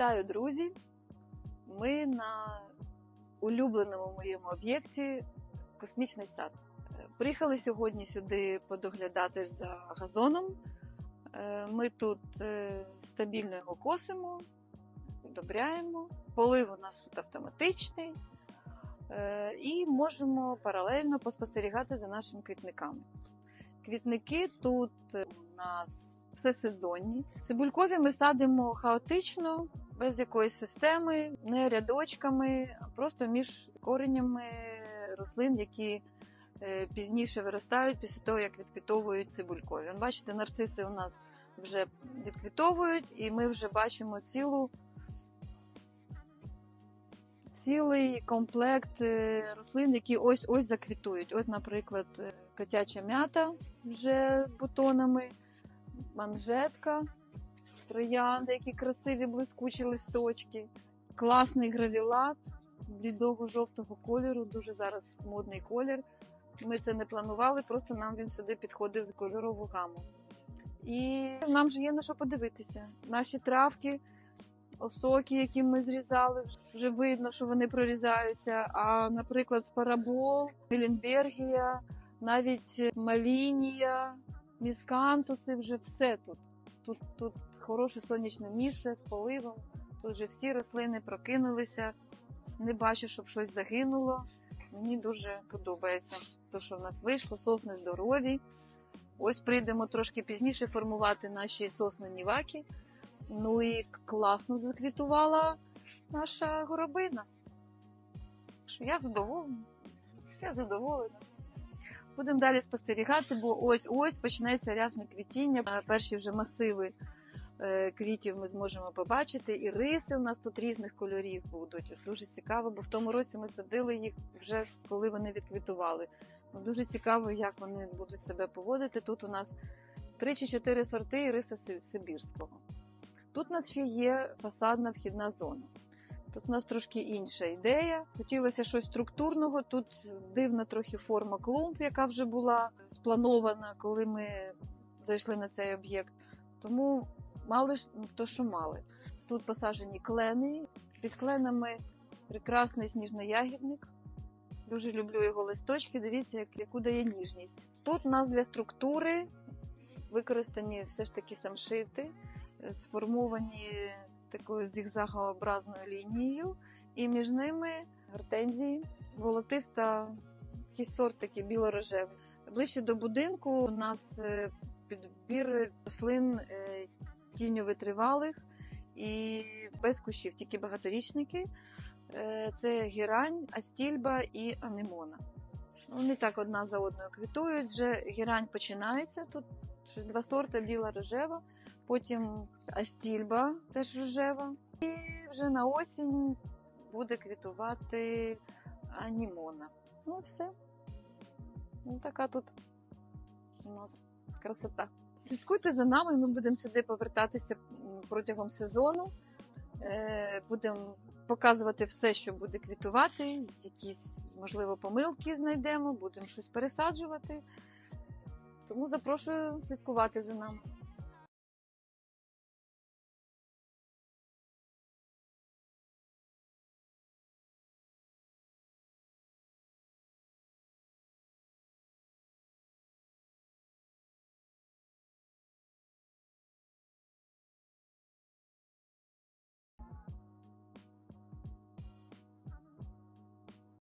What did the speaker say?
Вітаю, друзі! Ми на улюбленому моєму об'єкті Космічний сад. Е, Приїхали сьогодні сюди подоглядати за газоном. Е, Ми тут е, стабільно його косимо, удобряємо. Полив у нас тут автоматичний. І можемо паралельно поспостерігати за нашими квітниками. Квітники тут у нас всесезонні. Цибулькові ми садимо хаотично, без якоїсь системи, не рядочками, а просто між коренями рослин, які е, пізніше виростають після того, як відквітовують цибулькові. Бачите, нарциси у нас вже відквітовують, і ми вже бачимо цілу. Цілий комплект е, рослин, які ось ось заквітують. От, наприклад, е, котяча м'ята вже з бутонами, манжетка, троянди, які красиві блискучі листочки, класний гравілат блідого жовтого кольору, дуже зараз модний колір. Ми це не планували, просто нам він сюди підходив в кольорову гаму. І нам же є на що подивитися. Наші травки, осоки, які ми зрізали, вже видно, що вони прорізаються. А, наприклад, спарабол, Мюлленбергія, навіть малінія, міскантуси, вже все тут. Тут, тут хороше сонячне місце з поливом. Тут вже всі рослини прокинулися. Не бачу, щоб щось загинуло. Мені дуже подобається те, що в нас вийшло, сосни здорові. Ось прийдемо трошки пізніше формувати наші сосни ніваки. Ну і класно заквітувала наша горобина. Я задоволена. Я задоволена. Будемо далі спостерігати, бо ось-ось почнеться рясне квітіння. Перші вже масиви е, квітів ми зможемо побачити. І риси у нас тут різних кольорів будуть. Дуже цікаво, бо в тому році ми садили їх вже коли вони відквітували. Ну, Дуже цікаво, як вони будуть себе поводити. Тут у нас 3 чи 4 сорти іриса Сибірського. Тут у нас ще є фасадна вхідна зона. Тут у нас трошки інша ідея. Хотілося щось структурного. Тут дивна трохи форма клумб, яка вже була спланована, коли ми зайшли на цей об'єкт. Тому мали ж то, що мали. Тут посаджені клени. Під кленами прекрасний сніжноягідник. Дуже люблю його листочки. Дивіться, як, яку дає ніжність. Тут у нас для структури використані все ж таки самшити, е, сформовані такою зігзагообразною лінією, і між ними гортензії, волотиста, ті сорт такі біло-рожевий. Ближче до будинку у нас е, підбір рослин е, тіньовитривалих і без кущів, тільки багаторічники. Е, Це гірань, астільба і анемона. Вони так одна за одною квітують. Вже гірань починається. Тут щось два сорти біла рожева, потім астільба теж рожева. І вже на осінь буде квітувати анімона. Ну, все. Ну, така тут у нас красота. Слідкуйте за нами, ми будемо сюди повертатися протягом сезону. Е, Будемо показувати все, що буде квітувати, якісь, можливо, помилки знайдемо, будемо щось пересаджувати. Тому запрошую слідкувати за нами.